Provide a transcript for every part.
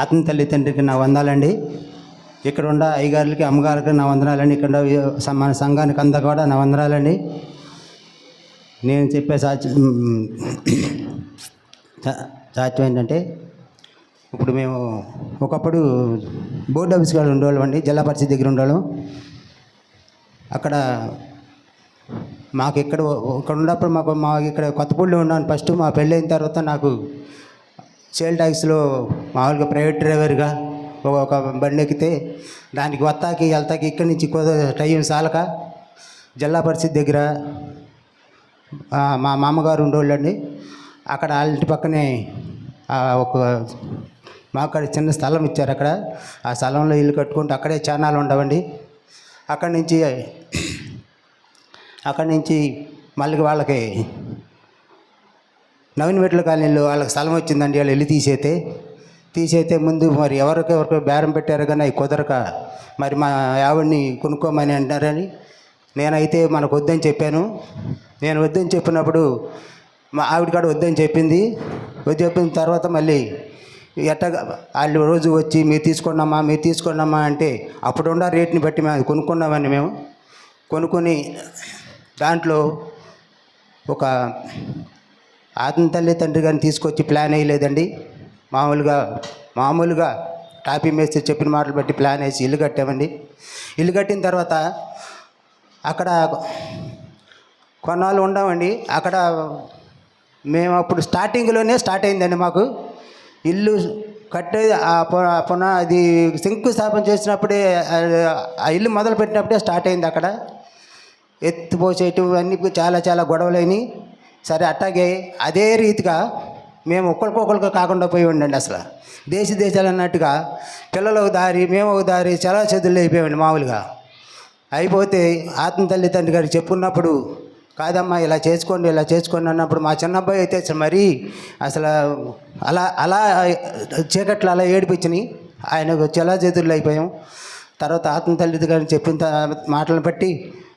ఆత్మ తల్లి తండ్రికి నా వందాలండి. ఇక్కడ ఉన్న అయ్యగారులకి అమ్మగారికి నా వందనాలండి. ఇక్కడ మన సంఘానికి అంతా కూడా నా వందనాలండి. నేను చెప్పే సాధ్యం సాధ్యం ఏంటంటే ఇప్పుడు మేము ఒకప్పుడు బోర్డు ఆఫీస్ కాడ ఉండేవాళ్ళం అండి. జిల్లా పరిషత్ దగ్గర ఉండేవాళ్ళం. అక్కడ మాకు ఇక్కడ ఇక్కడ ఉన్నప్పుడు మాకు మా ఇక్కడ కొత్తపూడిలో ఉన్నాను. ఫస్ట్ మా పెళ్ళి అయిన తర్వాత నాకు సేల్ ట్యాక్స్లో మామూలుగా ప్రైవేట్ డ్రైవర్గా ఒక ఒక బండి ఎక్కితే దానికి వత్తాకి వెళ్తాకి ఇక్కడి నుంచి టైం సాలక జిల్లా పరిషత్ దగ్గర మా మామగారు ఉండేవాళ్ళండి. అక్కడ వాళ్ళ ఇంటి పక్కనే ఒక మాకు అక్కడ చిన్న స్థలం ఇచ్చారు అక్కడ. ఆ స్థలంలో ఇల్లు కట్టుకుంటూ అక్కడే చానాలు ఉండవండి. అక్కడి నుంచి అక్కడి నుంచి మళ్ళీ వాళ్ళకి నవీన్ కాలనీలో వాళ్ళకి స్థలం వచ్చిందండి వాళ్ళు వెళ్ళి తీసేతే. తీసేతే ముందు మరి ఎవరికి ఎవరికి బేరం పెట్టారు కానీ అవి కుదరక మరి మా ఆవిడ్ని కొనుక్కోమని అంటారని నేనైతే మనకు వద్దని చెప్పాను. నేను వద్దని చెప్పినప్పుడు మా ఆవిడ కాడ వద్దని చెప్పింది. వద్దు చెప్పిన తర్వాత మళ్ళీ ఎట్ట వాళ్ళు రోజు వచ్చి మీరు తీసుకున్నామా మీరు తీసుకున్నామా అంటే అప్పుడున్న రేట్ని బట్టి మేము అది కొనుక్కున్నామని మేము. కొనుక్కొని దాంట్లో ఒక ఆత్మ తల్లి తండ్రి గారిని తీసుకొచ్చి ప్లాన్ వేయలేదండి. మామూలుగా మామూలుగా టాపీ మేస్త్రి చెప్పిన మాటలు బట్టి ప్లాన్ వేసి ఇల్లు కట్టామండి. ఇల్లు కట్టిన తర్వాత అక్కడ కొన్నాళ్ళు ఉండామండి. అక్కడ మేము అప్పుడు స్టార్టింగ్లోనే స్టార్ట్ అయిందండి మాకు. ఇల్లు కట్టే పునః అది ఆ స్థాపన అది శంకుస్థాపన చేసినప్పుడే ఆ- ఇల్లు మొదలు పెట్టినప్పుడే స్టార్ట్ అయింది అక్కడ. ఎత్తు అన్నీ చాలా చాలా గొడవలైనవి సరే అట్టాగే అదే రీతిగా మేము ఒకరికొకరికి కాకుండా పోయి ఉండండి అసలు. దేశ దేశాలు అన్నట్టుగా పిల్లలు ఒక దారి మేము ఒక దారి చాలా చదువులు అయిపోయామండి మామూలుగా. అయిపోతే ఆత్మ తల్లి తండ్రి గారికి చెప్పుకున్నప్పుడు కాదమ్మా ఇలా చేసుకోండి ఇలా చేసుకోండి అన్నప్పుడు మా చిన్నబ్బాయి అయితే అసలు మరీ అసలు అలా అలా చీకట్లు అలా ఏడిపించినాయి ఆయనకు చాలా చేతుల్లో అయిపోయాం. తర్వాత ఆత్మ తల్లి గారిని చెప్పిన మాటలను బట్టి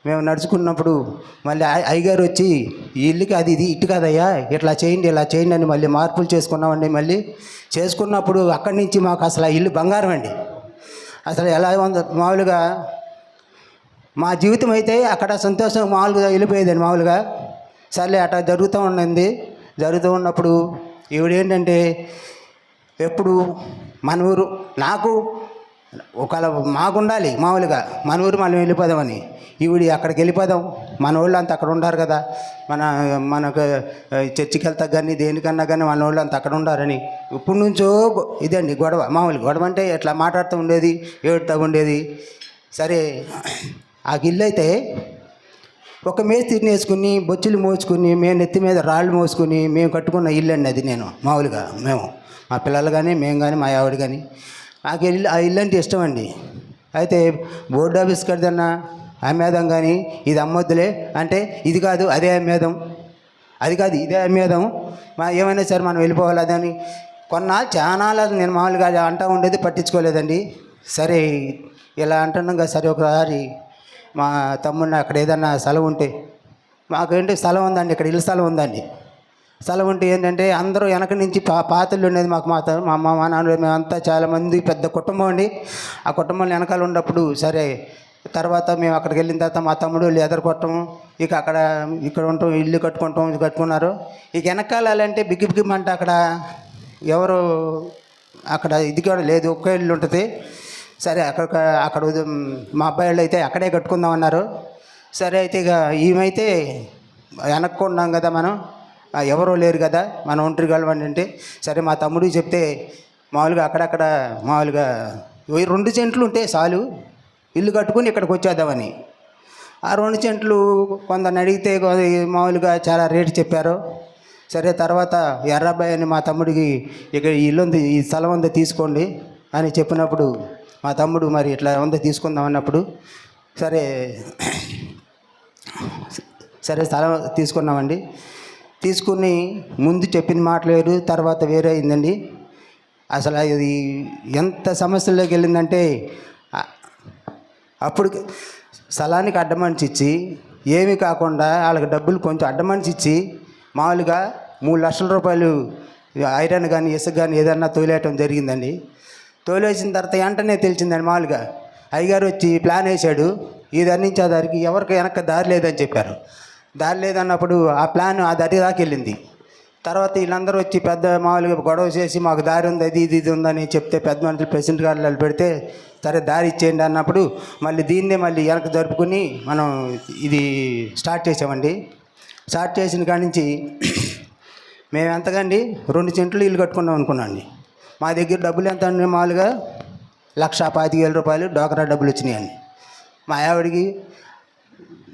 మేము నడుచుకున్నప్పుడు మళ్ళీ అయ్యగారు వచ్చి ఈ ఇల్లుకి అది ఇది ఇటు కదయ్యా ఇట్లా చేయండి ఇలా చేయండి అని మళ్ళీ మార్పులు చేసుకున్నామండి మళ్ళీ. చేసుకున్నప్పుడు అక్కడి నుంచి మాకు అసలు ఆ ఇల్లు బంగారం అండి. అసలు ఎలా ఉంది మామూలుగా మా జీవితం అయితే అక్కడ సంతోషం మామూలుగా వెళ్ళిపోయేదండి మామూలుగా. సర్లే అట్లా జరుగుతూ ఉండింది జరుగుతూ ఉన్నప్పుడు ఈవిడేంటంటే ఎప్పుడు మన ఊరు నాకు ఒకవేళ మాకు ఉండాలి మామూలుగా మన ఊరు మనం వెళ్ళిపోదామని ఈవిడి అక్కడికి వెళ్ళిపోదాం. మన వాళ్ళు అంతా అక్కడ ఉండారు కదా. మన మనకు చర్చికి వెళ్తా కానీ దేనికన్నా కానీ మన వాళ్ళు అంతా అక్కడ ఉండారని. ఇప్పుడు నుంచో ఇదండి గొడవ. మామూలు గొడవ అంటే ఇట్లా మాట్లాడుతూ ఉండేది ఏడుతూ ఉండేది. సరే ఆ గిల్లు అయితే ఒక మేస్త్రిని వేసుకుని బొచ్చులు మోసుకుని మేము నెత్తి మీద రాళ్ళు మోసుకుని మేము కట్టుకున్న ఇల్లు అండి అది నేను మామూలుగా మేము. మా పిల్లలు కానీ మేము కానీ మా ఆవిడ కానీ నాకు ఇల్లు ఆ ఇల్లు అంటే ఇష్టం అండి. అయితే బోర్డు ఆఫీస్ కడదన్నా అమ్మేదాం కానీ ఇది అమ్మొద్దులే అంటే ఇది కాదు అదే అమ్మేదాం అది కాదు ఇదే అమ్మేదాం మా ఏమైనా సరే మనం వెళ్ళిపోవాలి అదని కొన్నాళ్ళు చాలా నేను మామూలుగా అంటూ ఉండేది పట్టించుకోలేదండి. సరే ఇలా అంటున్నాం కదా సరే ఒకసారి మా తమ్ముడిని అక్కడ ఏదన్నా స్థలం ఉంటే మాకేంటి స్థలం ఉందండి ఇక్కడ ఇల్లు స్థలం ఉందండి. స్థలం ఉంటే ఏంటంటే అందరూ వెనక నుంచి పా పాత్రలు ఉండేది మాకు మా మా అమ్మ మా నాన్న మేమంతా చాలామంది పెద్ద కుటుంబం అండి. ఆ కుటుంబంలో వెనకాల ఉన్నప్పుడు సరే తర్వాత మేము అక్కడికి వెళ్ళిన తర్వాత మా తమ్ముడు లెదర్ ఎదరకొట్టం ఇక అక్కడ ఇక్కడ ఉంటాం ఇల్లు కట్టుకుంటాం ఇది కట్టుకున్నారు. ఇక వెనకాలంటే బిగ్గి బిగ్గిమంటే అక్కడ ఎవరు అక్కడ ఇది కూడా లేదు ఒక్క ఇల్లు ఉంటుంది. సరే అక్కడ అక్కడ మా అబ్బాయిలు అయితే అక్కడే కట్టుకుందాం అన్నారు. సరే అయితే ఇక ఈమెయితే వెనక్కున్నాం కదా మనం. ఎవరో లేరు కదా మనం ఒంటరి గలవండి అంటే సరే మా తమ్ముడికి చెప్తే మామూలుగా అక్కడక్కడ మామూలుగా రెండు సెంట్లు ఉంటే చాలు ఇల్లు కట్టుకుని ఇక్కడికి వచ్చేద్దామని. ఆ రెండు సెంట్లు కొందరిని అడిగితే మామూలుగా చాలా రేటు చెప్పారు. సరే తర్వాత ఎర్రబ్బాయి అని మా తమ్ముడికి ఇక్కడ ఇల్లు ఉంది ఈ స్థలం ఉందో తీసుకోండి అని చెప్పినప్పుడు మా తమ్ముడు మరి ఇట్లా ఉందో తీసుకుందాం అన్నప్పుడు సరే సరే స్థలం తీసుకున్నామండి. తీసుకుని ముందు చెప్పిన మాట వేరు తర్వాత వేరే అయిందండి. అసలు ఇది ఎంత సమస్యల్లోకి వెళ్ళిందంటే అప్పుడు స్థలానికి అడ్డమనిచి ఇచ్చి ఏమీ కాకుండా వాళ్ళకి డబ్బులు కొంచెం అడ్డమనిచి ఇచ్చి మామూలుగా మూడు లక్షల రూపాయలు ఐరన్ కానీ ఇసుక కానీ ఏదన్నా తోలేయటం జరిగిందండి. తోలేసిన తర్వాత వెంటనే తెలిసిందండి మామూలుగా అయ్యగారు వచ్చి ప్లాన్ వేశాడు ఇది అందించే దారికి ఎవరికి వెనక దారి లేదని చెప్పారు. దారి లేదన్నప్పుడు ఆ ప్లాన్ ఆ దారి దాకా వెళ్ళింది. తర్వాత వీళ్ళందరూ వచ్చి పెద్ద మామూలుగా గొడవ చేసి మాకు దారి ఉంది అది ఇది ఇది ఉందని చెప్తే పెద్ద మనుషులు ప్రెసిడెంట్ గారు పెడితే సరే దారి ఇచ్చేయండి అన్నప్పుడు మళ్ళీ దీన్నే మళ్ళీ వెనక జరుపుకుని మనం ఇది స్టార్ట్ చేసామండి. స్టార్ట్ చేసిన కాడి నుంచి మేము ఎంతకండి? రెండు సెంట్లు ఇల్లు కట్టుకున్నాం అనుకున్నాండి. మా దగ్గర డబ్బులు ఎంత అండి? మామూలుగా లక్ష పాతిక వేల రూపాయలు డోకరా డబ్బులు వచ్చినాయండి. మా ఆవిడికి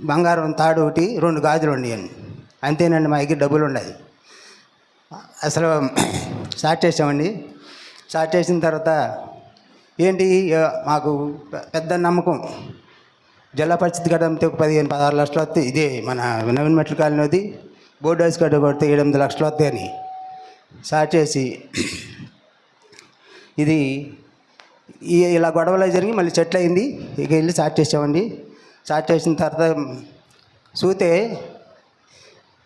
బంగారం తాడు ఒకటి రెండు గాజులు ఉన్నాయండి అంతేనండి మా దగ్గర డబ్బులు ఉండేది. అసలు స్టార్ట్ చేసామండి. స్టార్ట్ చేసిన తర్వాత ఏంటి మాకు పెద్ద నమ్మకం. జిల్లా పరిస్థితి కట్ట ఒక పదిహేను పదహారు లక్షలు వస్తాయి ఇదే మన నవీన్ మెట్ల కాలనీది. బోర్డు హౌస్ కట్ట కొడితే ఏడు ఎనిమిది లక్షలు వస్తాయని స్టార్ట్ చేసి ఇది ఇలా గొడవలు జరిగి మళ్ళీ చెట్లు అయింది. ఇక వెళ్ళి స్టార్ట్ చేసామండి. స్టార్ట్ చేసిన తర్వాత చూస్తే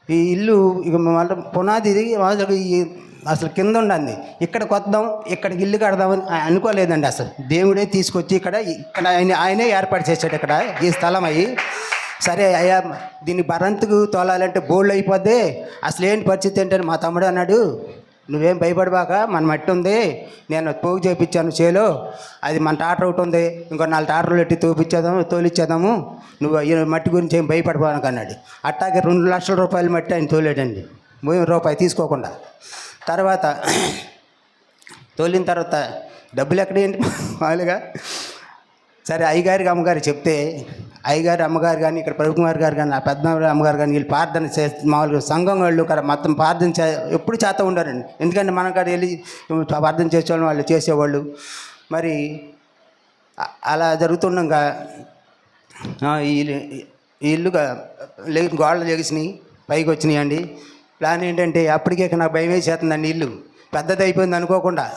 ఈ ఇల్లు ఇక మళ్ళీ పునాది ఇది అసలు ఈ అసలు కింద ఉండండి ఇక్కడికి వద్దాం ఇక్కడికి ఇల్లు కడదామని అనుకోలేదండి అసలు. దేవుడే తీసుకొచ్చి ఇక్కడ ఇక్కడ ఆయన ఆయనే ఏర్పాటు చేశాడు ఇక్కడ ఈ స్థలం అయ్యి. సరే అయ్యా దీన్ని బరంతుకు తోలాలంటే బోల్డ్ అయిపోద్ది. అసలు ఏంటి పరిస్థితి ఏంటని మా తమ్ముడు అన్నాడు. నువ్వేం భయపడబాక మన మట్టి ఉంది. నేను పోగు చేయించాను చేలో. అది మన టాటర్ ఒకటి ఉంది. ఇంకో నాలుగు టాటర్లు పెట్టి తోపిచ్చేద్దాము తోలిచ్చేద్దాము. నువ్వు ఈ మట్టి గురించి ఏం భయపడిపోయాను అన్నాడు. అట్టాగే రెండు లక్షల రూపాయల మట్టి ఆయన తోలేడండి. మూడు రూపాయి తీసుకోకుండా. తర్వాత తోలిన తర్వాత డబ్బులు ఎక్కడేంటి మామూలుగా. సరే అయ్యగారికి అమ్మగారు చెప్తే అయ్యగారు అమ్మగారు కానీ ఇక్కడ ప్రభుకుమార్ గారు కానీ ఆ అమ్మగారు కానీ వీళ్ళు ప్రార్థన చే మామూలుగా సంఘం వాళ్ళు ఇక్కడ మొత్తం ప్రార్థన చే ఎప్పుడు చేస్తూ ఉండారండి. ఎందుకంటే మన కాడ వెళ్ళి ప్రార్థన చేసేవాళ్ళు వాళ్ళు చేసేవాళ్ళు. మరి అలా జరుగుతుండగా ఈ ఇల్లు- ఇల్లుగా లే గోడలు లెగిసినాయి పైకి వచ్చినాయి అండి. ప్లాన్ ఏంటంటే అప్పటికే నాకు భయం వేసేస్తుందండి ఇల్లు. పెద్దది అయిపోయింది అనుకోకుండా.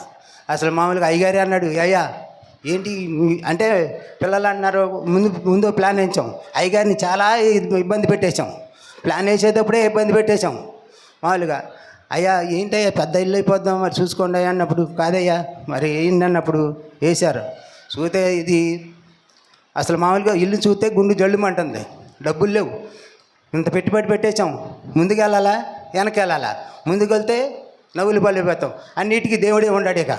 అసలు మామూలుగా అయ్యగారే అన్నాడు అయ్యా ఏంటి అంటే పిల్లలు అన్నారు ముందు ముందు ప్లాన్ వేయించాం. అయ్యగారిని చాలా ఇబ్బంది పెట్టేశాం. ప్లాన్ వేసేటప్పుడే ఇబ్బంది పెట్టేశాం. మామూలుగా అయ్యా ఏంటయ్యా పెద్ద ఇల్లు అయిపోద్దాం మరి చూసుకోండి అయ్యా అన్నప్పుడు కాదయ్యా మరి ఏంటన్నప్పుడు వేశారు. చూస్తే ఇది అసలు మామూలుగా ఇల్లు చూస్తే గుండు జల్లుమంటుంది. డబ్బులు లేవు. ఇంత పెట్టుబడి పెట్టేశాం. ముందుకు వెళ్ళాలా వెనక్కి వెళ్ళాలా ముందుకు వెళ్తే నవ్వులు పల్లిపోతాం పెడతాం. అన్నిటికీ దేవుడే ఉన్నాడు ఇక.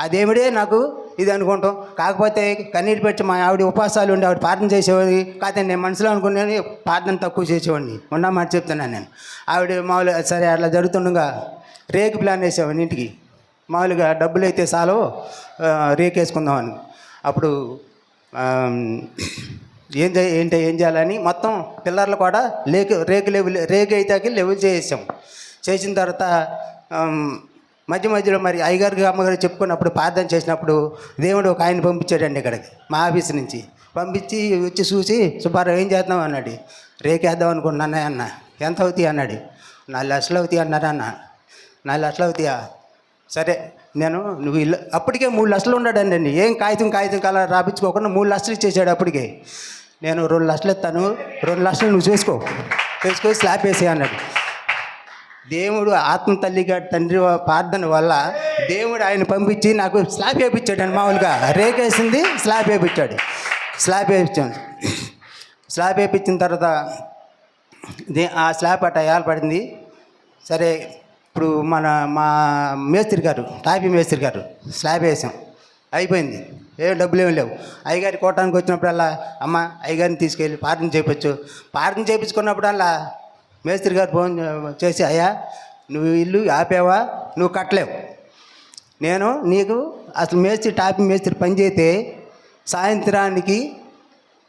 ఆ దేవుడే నాకు ఇది అనుకుంటాం. కాకపోతే కన్నీటి పెట్టి మా ఆవిడ ఉపాసాలు ఉండి ఆవిడ ప్రార్థన చేసేవాడి కాకపోతే నేను మనసులో అనుకున్నాను ప్రార్థన తక్కువ చేసేవాడిని. ఉన్నా మాట చెప్తున్నాను నేను. ఆవిడ మామూలుగా సరే అట్లా జరుగుతుండగా రేకు ప్లాన్ వేసేవాడిని ఇంటికి మామూలుగా డబ్బులు అయితే చాలు రేకేసుకుందామని. అప్పుడు ఏం చేయ ఏంటి ఏం చేయాలని మొత్తం పిల్లర్లు కూడా లేకు రేకు లెవెల్ రేకు అయితే లెవెల్ చేసాం చేసిన తర్వాత మధ్య మధ్యలో మరి అయ్యగారికి అమ్మగారు చెప్పుకున్నప్పుడు ప్రార్థన చేసినప్పుడు దేవుడు ఒక ఆయన పంపించాడండి ఇక్కడికి మా ఆఫీస్ నుంచి. పంపించి వచ్చి చూసి సుబ్బారావు ఏం చేద్దాం అన్నాడు. రేకేద్దాం అనుకున్నాను అన్న. ఎంత అవుతాయి అన్నాడు. నాలుగు లక్షలు అవుతాయి అన్నారా అన్న. నాలుగు లక్షలు అవుతాయా? సరే నేను నువ్వు ఇల్లు అప్పటికే మూడు లక్షలు ఉన్నాడండి ఏం కాగితం కాగితం కల రాపించుకోకుండా మూడు లక్షలు ఇచ్చేసాడు అప్పటికే. నేను రెండు లక్షలు ఇస్తాను రెండు లక్షలు నువ్వు చేసుకో. చేసుకొని స్లాబ్ వేసే అన్నాడు. దేవుడు ఆత్మ తల్లిగా తండ్రి ప్రార్థన వల్ల దేవుడు ఆయన పంపించి నాకు స్లాబ్ వేయించాడు అని మామూలుగా రేకేసింది స్లాబ్ వేయించాడు స్లాబ్ వేయించాడు స్లాబ్ వేయించిన తర్వాత దే ఆ స్లాబ్ అట్ట ఏర్పడింది సరే ఇప్పుడు మన మా మేస్త్రి గారు టాపీ మేస్త్రి గారు స్లాబ్ వేసాం. అయిపోయింది. ఏ డబ్బులు ఏమి లేవు. అయ్యగారి కోటానికి వచ్చినప్పుడల్లా అమ్మ అయ్యగారిని తీసుకెళ్ళి ప్రార్థన చేయించు ప్రార్థన చేయించుకున్నప్పుడల్లా మేస్త్రి గారు ఫోన్ చేసి అయ్యా నువ్వు ఇల్లు ఆపేవా? నువ్వు కట్టలేవు. నేను నీకు అసలు మేస్త్రి టాపింగ్ మేస్త్రి పని చేస్తే సాయంత్రానికి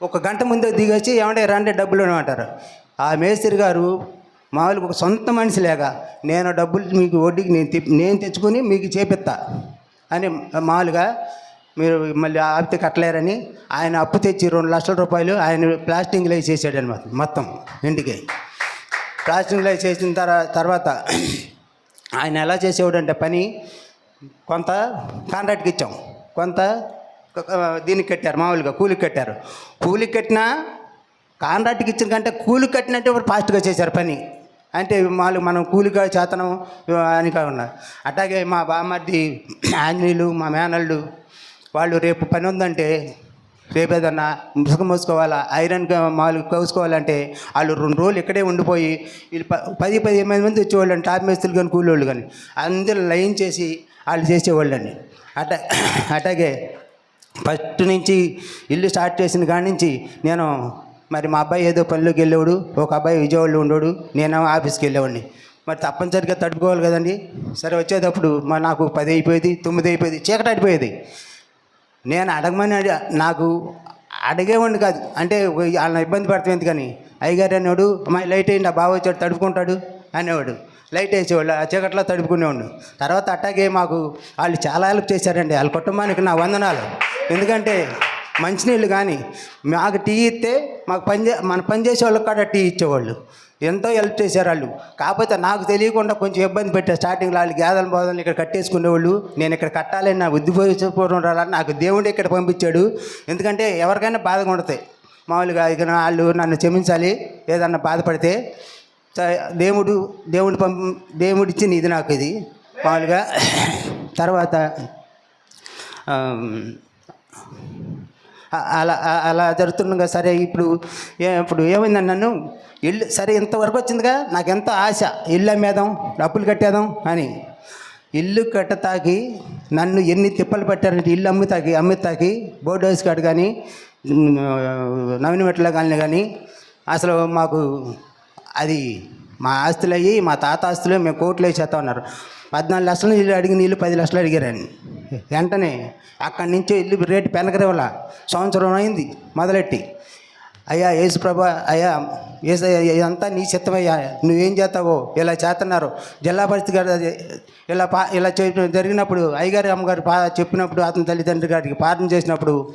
ఒక గంట ముందే దిగొచ్చి ఏమంటే రండి డబ్బులు అంటారు. ఆ మేస్త్రి గారు మామూలుగా ఒక సొంత మనిషి లేక నేను డబ్బులు మీకు వడ్డీకి నేను నేను తెచ్చుకొని మీకు చేపిస్తా అని మామూలుగా మీరు మళ్ళీ ఆపితే కట్టలేరని ఆయన అప్పు తెచ్చి రెండు లక్షల రూపాయలు ఆయన ప్లాస్టింగ్లో వేసేసాడు అనమాట మొత్తం ఇంటికి. ప్లాస్టింగ్లో చేసిన తర్వాత తర్వాత ఆయన ఎలా చేసేవాడంటే పని కొంత కాంట్రాక్ట్కి ఇచ్చాం. కొంత దీనికి కట్టారు మామూలుగా కూలికి కట్టారు. కూలికి కట్టినా కాంట్రాక్ట్కి ఇచ్చిన కంటే కూలికి కట్టినట్టే ఇప్పుడు ఫాస్ట్గా చేశారు పని. అంటే మామూలుగా మనం కూలిగా చేతనం అని కాకుండా. అట్లాగే మా బామ్మర్ది ఆంజనేయులు మా మేనల్లు వాళ్ళు రేపు పని ఉందంటే రేపు ఏదన్నా ముసుగు మోసుకోవాలా? ఐరన్ మాలు కోసుకోవాలంటే వాళ్ళు రెండు రోజులు ఇక్కడే ఉండిపోయి వీళ్ళు ప పది పదిహేను మంది వచ్చేవాళ్ళని టాప్ మేస్తులు కానీ కూలోళ్ళు కానీ అందరూ లైన్ చేసి వాళ్ళు చేసేవాళ్ళండి అట అట్లాగే ఫస్ట్ నుంచి ఇల్లు స్టార్ట్ చేసిన కాడి నుంచి నేను మరి మా అబ్బాయి ఏదో పనిలోకి వెళ్ళేవాడు ఒక అబ్బాయి విజయవాడలో ఉండేవాడు నేను ఆఫీస్కి వెళ్ళేవాడిని. మరి తప్పనిసరిగా తట్టుకోవాలి కదండి. సరే వచ్చేటప్పుడు మా నాకు పది అయిపోయేది తొమ్మిది అయిపోయేది చీకటి అయిపోయేది. నేను అడగమని నాకు అడిగేవాడిని కాదు. అంటే వాళ్ళని ఇబ్బంది పడుతుంది కానీ అయ్యగారు అనేవాడు అమ్మాయి లైట్ అయింది ఆ బావ వచ్చాడు తడుపుకుంటాడు అనేవాడు. లైట్ వేసేవాళ్ళు ఆ చీకట్లో తడుపుకునేవాడు తర్వాత అట్టాగే మాకు వాళ్ళు చాలా హెల్ప్ చేశారండి వాళ్ళ కుటుంబానికి నా వందనాలు. ఎందుకంటే మంచినీళ్ళు కానీ మాకు టీ ఇస్తే మాకు పని చే మన పని చేసే వాళ్ళకి కూడా టీ ఇచ్చేవాళ్ళు. ఎంతో హెల్ప్ చేశారు వాళ్ళు. కాకపోతే నాకు తెలియకుండా కొంచెం ఇబ్బంది పెట్టారు స్టార్టింగ్లో వాళ్ళు గేదెల బోదలు ఇక్కడ కట్టేసుకునేవాళ్ళు. నేను ఇక్కడ కట్టాలని నా ఉద్యోగపూర్వం రాలని నాకు దేవుడు ఇక్కడ పంపించాడు. ఎందుకంటే ఎవరికైనా బాధగా ఉంటుంది. మామూలుగా ఇక వాళ్ళు నన్ను క్షమించాలి. ఏదన్నా బాధపడితే దేవుడు దేవుడు పంపి దేవుడు ఇచ్చింది ఇది నాకు ఇది. మామూలుగా తర్వాత అలా అలా జరుగుతుండగా సరే ఇప్పుడు ఏ ఇప్పుడు ఏమైందని నన్ను? ఇల్లు సరే ఇంతవరకు వచ్చిందిగా నాకు ఎంత ఆశ? ఇల్లు అమ్మేదాం డబ్బులు కట్టేదాం అని. ఇల్లు కట్టతాకి నన్ను ఎన్ని తిప్పలు పెట్టారంటే ఇల్లు అమ్ముతాకి అమ్ముతాకి బోర్డు హౌస్ కాడు కానీ నవీనమెట్ల కానీ కానీ అసలు మాకు అది మా ఆస్తులు అయ్యి మా తాత ఆస్తులు మేము కోట్లు వేసేస్తా ఉన్నారు. పద్నాలుగు లక్షలు నీళ్ళు అడిగిన నీళ్ళు పది లక్షలు అడిగారని. వెంటనే అక్కడి నుంచి ఇల్లు రేటు పెనకరేవల సంవత్సరం అయింది మొదలెట్టి. అయ్యా యేసు అయ్యా ఏసు ఇదంతా నీ చిత్తమయ్యా. నువ్వేం చేస్తావో ఇలా చేస్తున్నారు. జిల్లా పరిస్థితి గారు అది ఇలా పా ఇలా చే- జరిగినప్పుడు అయ్యగారు అమ్మగారు పా చెప్పినప్పుడు అతని తల్లిదండ్రి గారికి ప్రార్థన చేసినప్పుడు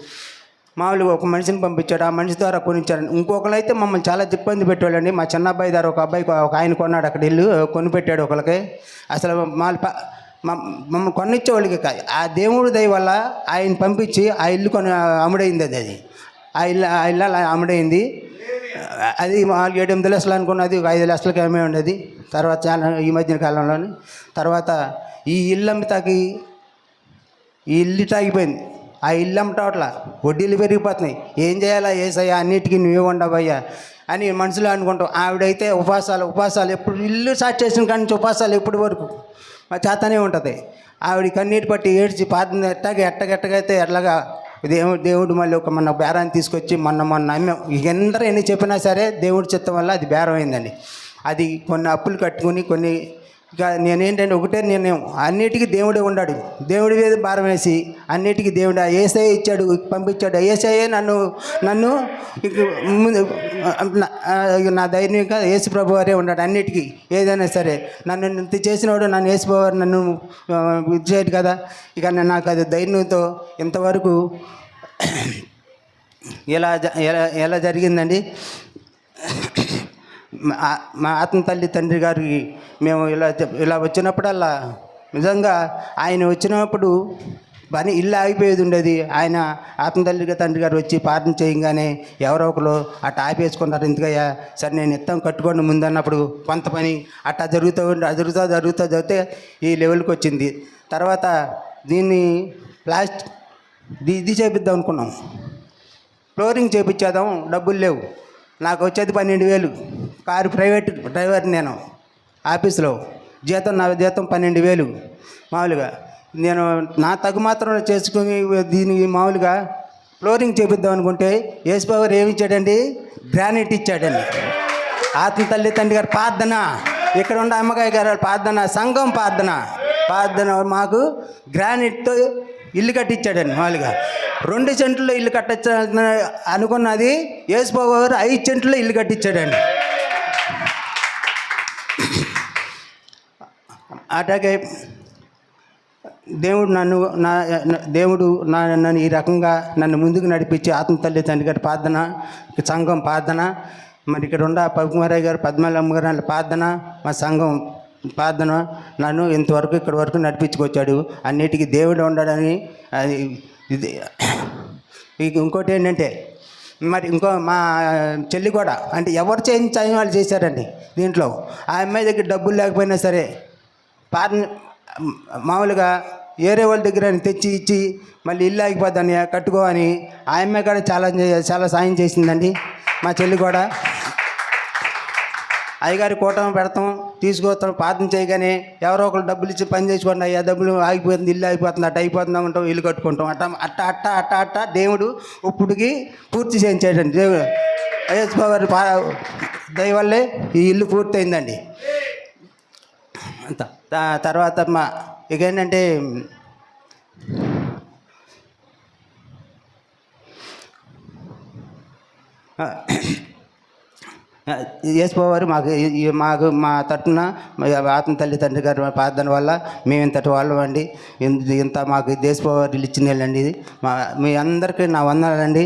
మామూలుగా ఒక మనిషిని పంపించాడు ఆ మనిషి ద్వారా కొనిచ్చాడు ఇంకొకరు అయితే మమ్మల్ని చాలా ఇబ్బంది పెట్టేవాళ్ళండి. మా చిన్న అబ్బాయి ద్వారా ఒక అబ్బాయి ఒక ఆయన కొన్నాడు అక్కడ ఇల్లు కొనిపెట్టాడు ఒకరికి అసలు మా ప- మమ్మల్ని కొనిచ్చే వాళ్ళకి ఆ దేవుడి దయ వల్ల ఆయన పంపించి ఆ ఇల్లు కొని అమ్ముడైంది అది అది. ఆ ఇల్లు ఆ ఇల్లు అలా అమ్ముడైంది. అది మా ఏడు ఎనిమిది లక్షలు అనుకున్నది ఒక ఐదు లక్షలకి ఏమే ఉండేది. తర్వాత చాలా ఈ మధ్యన కాలంలోని. తర్వాత ఈ ఇల్లు అమ్మితాకి ఈ ఇల్లు తాగిపోయింది ఆ ఇల్లు అమ్మటట్లా వడ్డీలు పెరిగిపోతున్నాయి. ఏం చేయాలా? ఏసయ్యా అన్నిటికీ నువ్వే ఉండవయ్యా అని మనసులో అనుకుంటాం ఆవిడైతే ఉపాసాలు ఉపాసాలు ఎప్పుడు ఇల్లు స్టార్ట్ చేసిన కాడి నుంచి ఉపాసాలు ఎప్పటి వరకు? మా చేతనే ఉంటుంది. ఆవిడ కన్నీటి పట్టి ఏడ్చి పాదం ఎట్టగా ఎట్టగెట్టగైతే ఎట్లాగా దేవుడు దేవుడు మళ్ళీ ఒక మన బేరాన్ని తీసుకొచ్చి మొన్న మొన్న అమ్మాం. ఎందరూ ఎన్ని చెప్పినా సరే దేవుడి చిత్తం వల్ల అది బేరం అయిందండి అది కొన్ని అప్పులు కట్టుకుని కొన్ని నేనేంటంటే ఒకటే నిర్ణయం. అన్నిటికీ దేవుడే ఉన్నాడు దేవుడి మీద భారం వేసి అన్నిటికీ దేవుడు. ఏసఐ ఇచ్చాడు పంపించాడు. ఏసఐ నన్ను నన్ను నా- ఇక ఏసు ధైర్యంగా యేసు ప్రభు వారే ఉన్నాడు అన్నిటికీ. ఏదైనా సరే. నన్ను ఇంత చేసినవాడు నన్ను యేసు ప్రభువారు నన్ను చేయడు కదా. ఇక నేను నాకు అది ధైర్యంతో ఇంతవరకు ఎలా జ- ఎలా ఎలా జరిగిందండి? మా మా ఆత్మ తల్లి తండ్రి గారికి మేము ఇలా ఇలా వచ్చినప్పుడల్లా నిజంగా ఆయన వచ్చినప్పుడు పని ఇల్లు ఆగిపోయేది ఉండేది. ఆయన ఆత్మ తల్లి తండ్రి గారు వచ్చి ప్రార్థన చేయగానే ఎవరో ఒకరు అట్ట ఆపేసుకున్నారు. ఎందుకయ్యా? సరే నేను ఇత్తం కట్టుకోండి ముందన్నప్పుడు కొంత పని అట్టా జరుగుతూ ఉండి జరుగుతూ జరుగుతూ జరిగితే ఈ లెవెల్కి వచ్చింది. తర్వాత దీన్ని ప్లాస్ట్ ఇది చేపిద్దాం అనుకున్నాం. ఫ్లోరింగ్ చేపించేద్దాం డబ్బులు లేవు. నాకు వచ్చేది పన్నెండు వేలు. కారు ప్రైవేట్ డ్రైవర్ నేను. ఆఫీస్లో జీతం నా జీతం పన్నెండు వేలు. మామూలుగా నేను నా తగు మాత్రం చేసుకుని దీనికి మామూలుగా ఫ్లోరింగ్ చేపిద్దాం అనుకుంటే యేసు పవర్ ఏమి ఇచ్చాడండి గ్రానైట్ ఇచ్చాడండి. ఆత్మ తల్లి తండ్రి గారు ప్రార్థన. ఇక్కడ ఉన్న అమ్మగారి గారు ప్రార్థన. సంఘం ప్రార్థన. ప్రార్థన మాకు గ్రానైట్తో ఇల్లు కట్టించాడండి మామూలుగా. రెండు సెంట్లో ఇల్లు కట్టించాలని అనుకున్నది యేసుబాబు గారు ఐదు సెంట్లో ఇల్లు కట్టించాడండి. అట్లాగే దేవుడు నన్ను నా దేవుడు నా నన్ను ఈ రకంగా నన్ను ముందుకు నడిపించి ఆత్మ తల్లి తండ్రి గారి ప్రార్థన సంఘం ప్రార్థన మరి ఇక్కడ ఉన్న పద్మారాయ్ గారు పద్మాలమ్మ గారు వాళ్ళ ప్రార్థన మా సంఘం ప్రార్థన నన్ను ఇంతవరకు ఇక్కడ వరకు నడిపించుకొచ్చాడు. అన్నిటికీ దేవుడు ఉండడని అది ఇది ఇక ఇంకోటి ఏంటంటే మరి ఇంకో మా చెల్లి కూడా అంటే ఎవరు చేయించాలని వాళ్ళు చేశారండి దీంట్లో. ఆ అమ్మాయి దగ్గర డబ్బులు లేకపోయినా సరే పార్ మామూలుగా వేరే వాళ్ళ దగ్గర తెచ్చి ఇచ్చి మళ్ళీ ఇల్లు ఆగిపోద్దని కట్టుకోవని ఆ అమ్మాయి కూడా చాలా చాలా సాయం చేసిందండి మా చెల్లి కూడా. అయ్యగారి కూటమి పెడతాం తీసుకొస్తాం పాతం చేయగానే ఎవరో ఒకరు డబ్బులు ఇచ్చి పని చేసుకోండి అయ్యా డబ్బులు ఆగిపోతుంది ఇల్లు ఆగిపోతుంది అట్ట అయిపోతుంది అనుకుంటాం ఇల్లు కట్టుకుంటాం అట్ట అట్ట అట్ట అట్ట అట్ట దేవుడు ఇప్పుడుకి పూర్తి చేయించాడండి. దేవుడు అయ్యస్ గారి పా ఈ ఇల్లు పూర్తయిందండి. అంత తర్వాత మా ఇక ఏంటంటే వేసుకోవారు మాకు మాకు మా తట్టున ఆత్మ తల్లి తండ్రి గారి ప్రార్థన వల్ల మేము ఇంతటి వాళ్ళం అండి ఇంత మాకు దేశబాబు ఇచ్చిన అండి ఇది మా మీ అందరికీ నా వందనాలండి.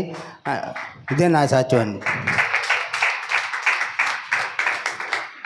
ఇదే నా సాక్ష్యం అండి.